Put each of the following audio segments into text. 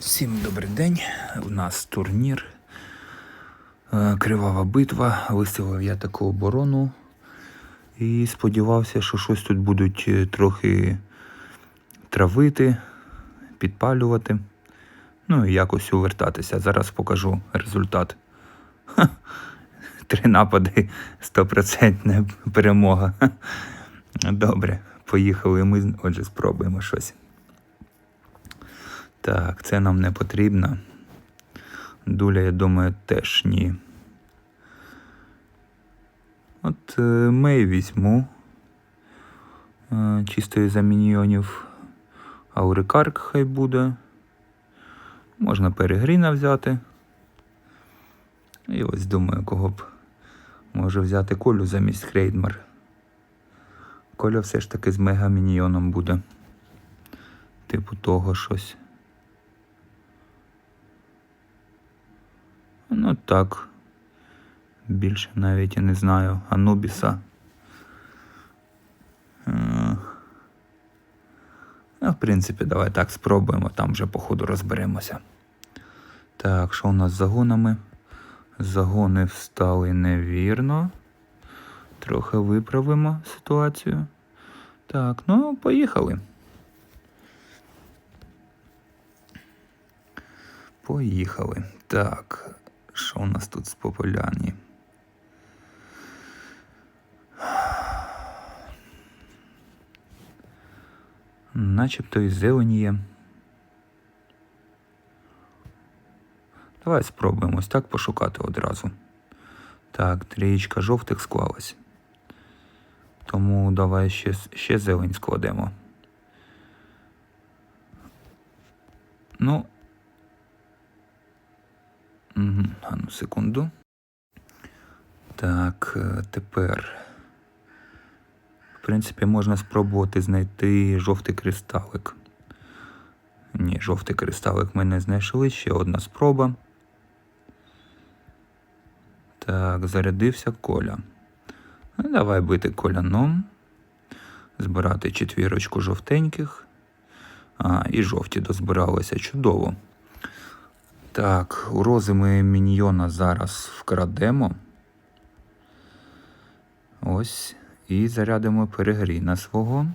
Всім добрий день. У нас турнір. Е, Кривава битва. Виставив я таку оборону. І сподівався, що щось тут будуть е, трохи травити, підпалювати. Ну і якось увертатися. Зараз покажу результат. Ха. Три напади, 100% перемога. Добре, поїхали. Ми отже спробуємо щось. Так, це нам не потрібно. Дуля, я думаю, теж ні. От е, Мей візьму. Е, чисто із-за міньйонів. Аурикарк хай буде. Можна перегріна взяти. І ось думаю, кого б може взяти колю замість Хрейдмар. Коля все ж таки з мега міньйоном буде. Типу того щось. Ну так. Більше навіть і не знаю. Анубіса. Е, Ну, в принципі, давай так спробуємо, там вже по ходу розберемося. Так, що у нас з загонами? Загони встали невірно. Трохи виправимо ситуацію. Так, ну, поїхали. Поїхали. Так, у нас тут з популяні? Начебто і зелені є. Давай спробуємо ось так пошукати одразу. Так, трієчка жовтих склалась. Тому давай ще, ще зелень складемо. Ну. Угу, а ну секунду. Так, е, тепер. В принципі, можна спробувати знайти жовтий кристалик. Ні, жовтий кристалик ми не знайшли. Ще одна спроба. Так, зарядився коля. Ну, давай бити коляном. Збирати четвірочку жовтеньких. А, і жовті дозбиралися чудово. Так, у рози ми міньйона зараз вкрадемо. Ось. І зарядимо перегріна свого,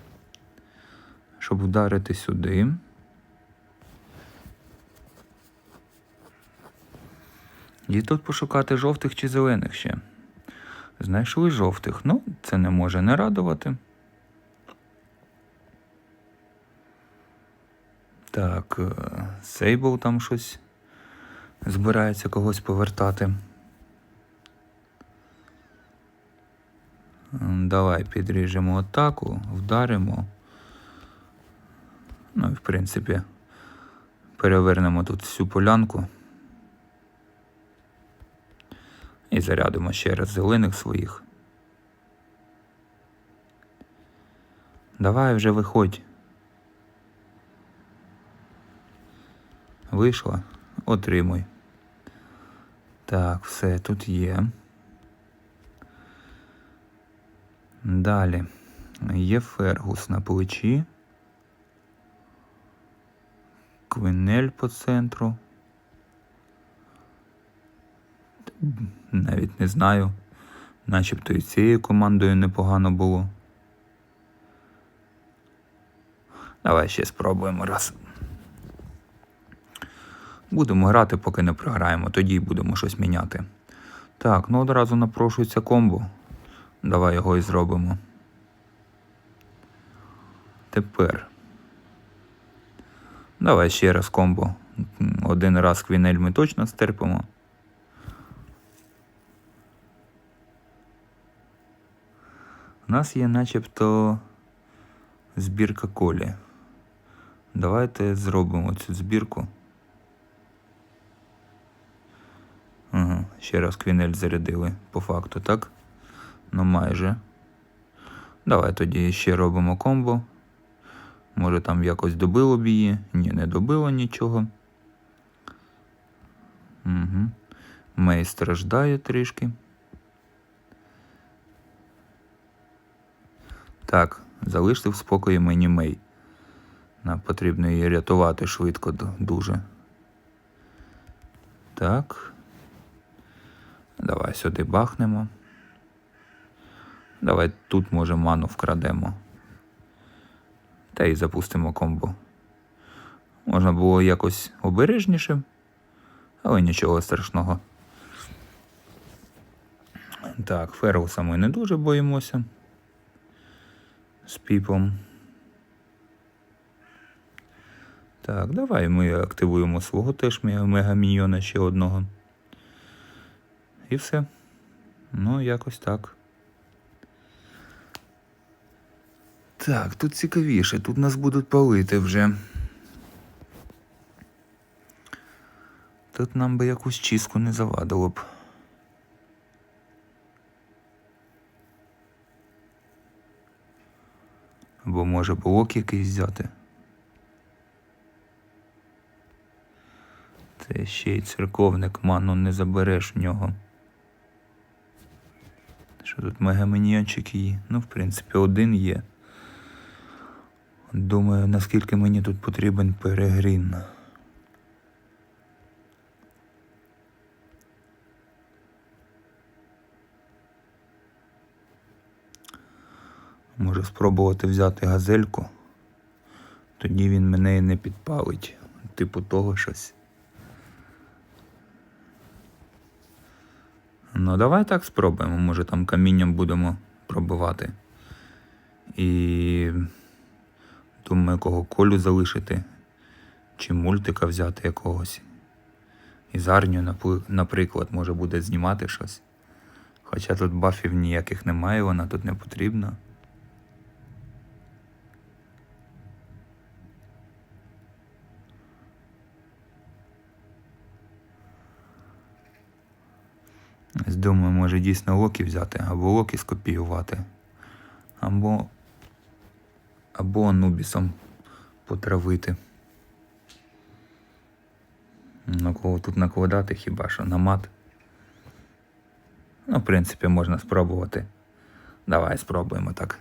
щоб вдарити сюди. І тут пошукати жовтих чи зелених ще. Знайшли жовтих. Ну, це не може не радувати. Так, е, Сейбл там щось збирається когось повертати. Давай підріжемо атаку, вдаримо. Ну і в принципі перевернемо тут всю полянку. І зарядимо ще раз зелених своїх. Давай вже виходь. Вийшла? Отримуй. Так, все тут є. Далі. Є Фергус на плечі. Квинель по центру. Навіть не знаю. Начебто і цією командою непогано було. Давай ще спробуємо раз. Будемо грати, поки не програємо, тоді будемо щось міняти. Так, ну одразу напрошується комбо. Давай його і зробимо. Тепер. Давай ще раз комбо. Один раз квінель ми точно стерпимо. У нас є начебто збірка колі. Давайте зробимо цю збірку. Ага, ще раз квінель зарядили по факту, так? Ну майже. Давай тоді ще робимо комбо. Може там якось добило б її? Ні, не добило нічого. Угу. Мей страждає трішки. Так, залиште в спокої мені Мей. Нам потрібно її рятувати швидко дуже. Так. Давай сюди бахнемо. Давай тут, може, ману вкрадемо. Та й запустимо комбо. Можна було якось обережніше, але нічого страшного. Так, Ферлса ми не дуже боїмося. З піпом. Так, давай ми активуємо свого теж мега- мегаміньйона ще одного. І все. Ну, якось так. Так, тут цікавіше, тут нас будуть палити вже. Тут нам би якусь чистку не завадило б. Або може блок якийсь взяти. Це ще й церковник, ману не забереш в нього. Що тут мегаміньйончик є? Ну, в принципі, один є. Думаю, наскільки мені тут потрібен перегрін. Може спробувати взяти газельку. Тоді він мене і не підпалить. Типу того щось. Ну, давай так спробуємо. Може там камінням будемо пробивати. І думаю, кого колю залишити. Чи мультика взяти якогось. І Зарню, наприклад, може буде знімати щось. Хоча тут бафів ніяких немає, вона тут не потрібна. Думаю, може дійсно локі взяти, або локі скопіювати, або, або анубісом потравити. На кого тут накладати хіба що на мат. Ну, в принципі, можна спробувати. Давай спробуємо так.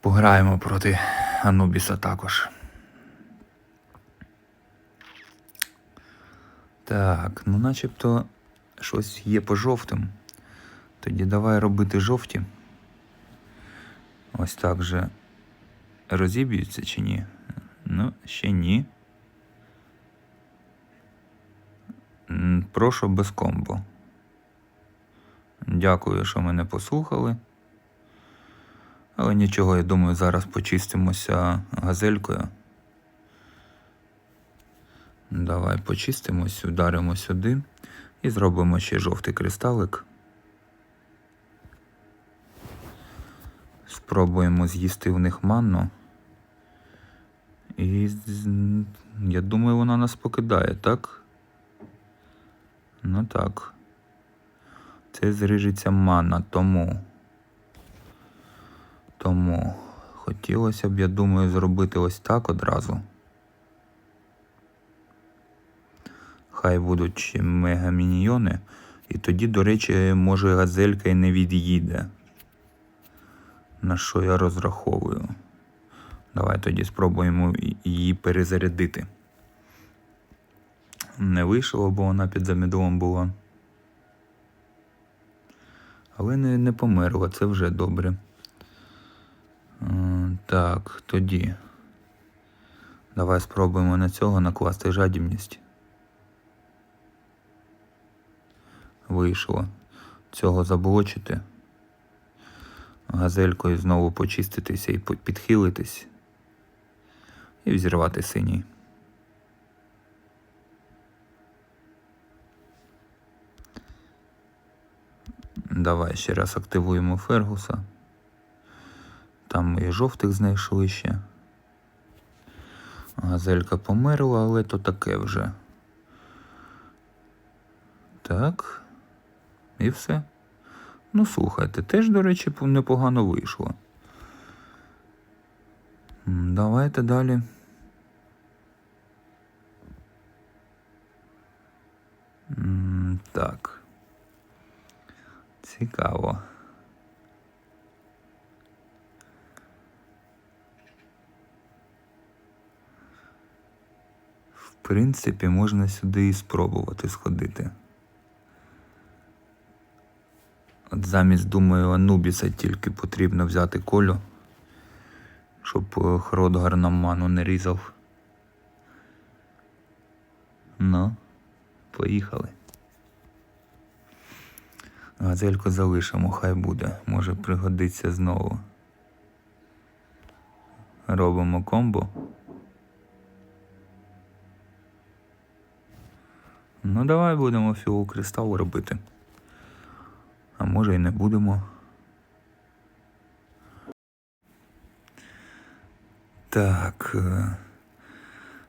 Пограємо проти Анубіса також. Так, ну начебто щось є по жовтим. Тоді давай робити жовті. Ось так же розіб'ються чи ні? Ну, ще ні. Прошу без комбо. Дякую, що мене послухали. Але нічого, я думаю, зараз почистимося газелькою. Давай почистимось, ударимо сюди і зробимо ще жовтий кристалик. Спробуємо з'їсти в них манну. І я думаю, вона нас покидає, так? Ну так. Це зрижиться манна, тому. Тому хотілося б, я думаю, зробити ось так одразу. Хай будуть мегаміньйони. І тоді, до речі, може газелька і не від'їде. На що я розраховую. Давай тоді спробуємо її перезарядити. Не вийшло, бо вона під замідлом була. Але не, не померла, це вже добре. Е, Так, тоді. Давай спробуємо на цього накласти жадібність. Вийшло. Цього заблочити. Газелькою знову почиститися і підхилитись. І взірвати синій. Давай ще раз активуємо Фергуса. Там ми і жовтих знайшли ще. Газелька померла, але то таке вже. Так. І все. Ну, слухайте, теж, до речі, непогано вийшло. Давайте далі. Так. Цікаво. В принципі, можна сюди і спробувати сходити. От замість, думаю, Анубіса тільки потрібно взяти колю, щоб е, Хродгар нам ману не різав. Ну, поїхали. Газельку залишимо, хай буде. Може пригодиться знову. Робимо комбо. Ну, давай будемо фіол кристал робити. Може і не будемо. Так. е,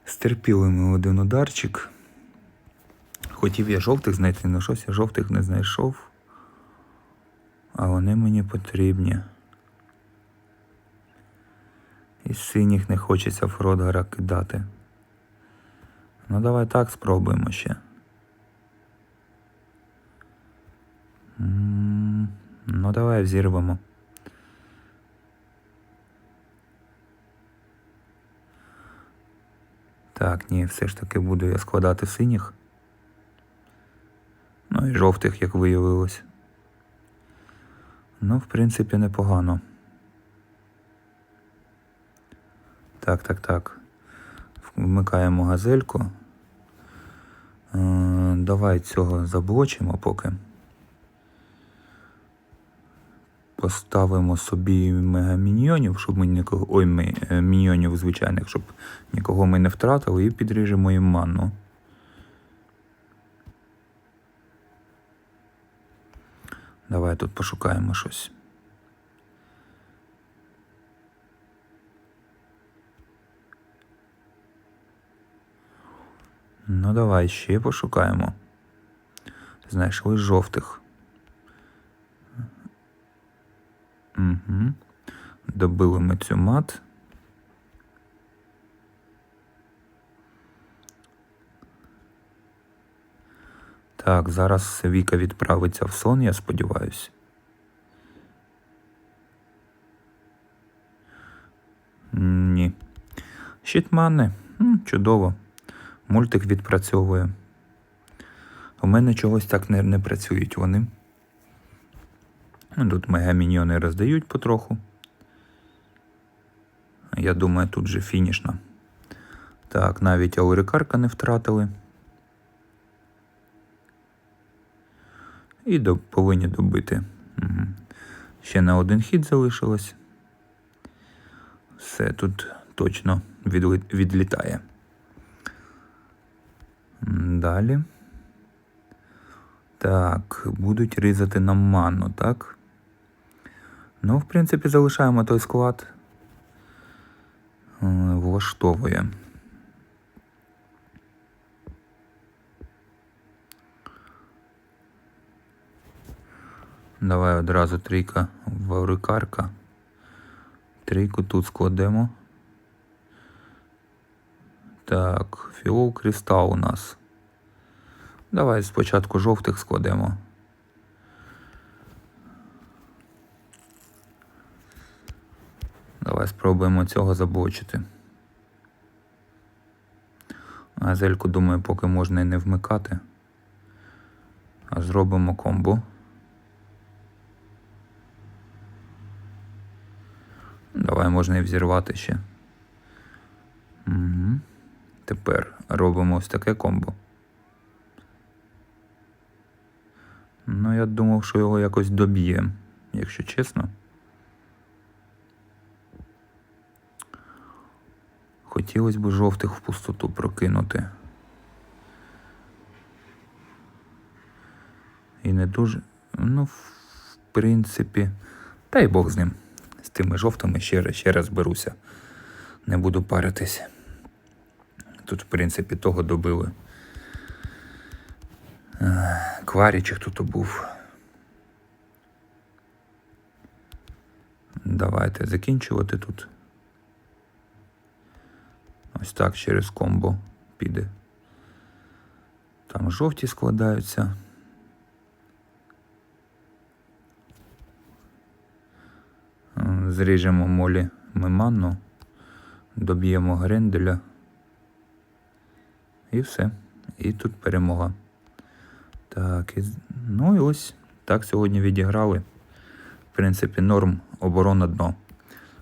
Стерпіли ми один ударчик. Хотів я жовтих знайти, але щось я жовтих не знайшов. А вони мені потрібні. Із синіх не хочеться Фродгара кидати. Ну давай так спробуємо ще. М, Ну давай взірвемо. Так, ні, все ж таки буду я складати синіх. Ну і жовтих, як виявилось. Ну, в принципі, непогано. Так, так, так. Вмикаємо газельку. Е, Давай цього заблочимо поки. Поставимо собі мегаміньйонів, щоб ми нікого. Ой, ми, е, міньйонів звичайних, щоб нікого ми не втратили, і підріжемо їм манну. Давай тут пошукаємо щось. Ну, давай ще пошукаємо. Знайшли жовтих. Угу. Добили ми цю мат. Так, зараз Віка відправиться в сон, я сподіваюся. Ні. Щитмани. Чудово. Мультик відпрацьовує. У мене чогось так не, не працюють вони. Тут мегаміньйони роздають потроху. Я думаю, тут же фінішна. Так, навіть аурикарка не втратили. І до, повинні добити. Угу. Ще на один хід залишилось. Все тут точно відли, відлітає. Далі. Так, будуть різати нам ману, так? Ну, в принципі, залишаємо той склад. Влаштовує. Давай одразу трійка ваурикарка. Трійку тут складемо. Так, фіол кристал у нас. Давай спочатку жовтих складемо. Давай спробуємо цього заблочити. Газельку, думаю, поки можна і не вмикати. А зробимо комбо. Давай можна і взірвати ще. Угу. Тепер робимо ось таке комбо. Ну, я думав, що його якось доб'є, якщо чесно. Хотілося б жовтих в пустоту прокинути. І не дуже. Ну, в принципі, та й Бог з ним. З тими жовтими ще, раз- ще раз беруся. Не буду паритись. Тут, в принципі, того добили. Е, Кваріч хто то був. Давайте закінчувати тут. Ось так через комбо піде. Там жовті складаються. Зріжемо молі меманну, доб'ємо гренделя І все. І тут перемога. Так, і... ну і ось так сьогодні відіграли. В принципі, норм, оборона дно.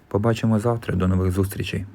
Побачимо завтра. До нових зустрічей.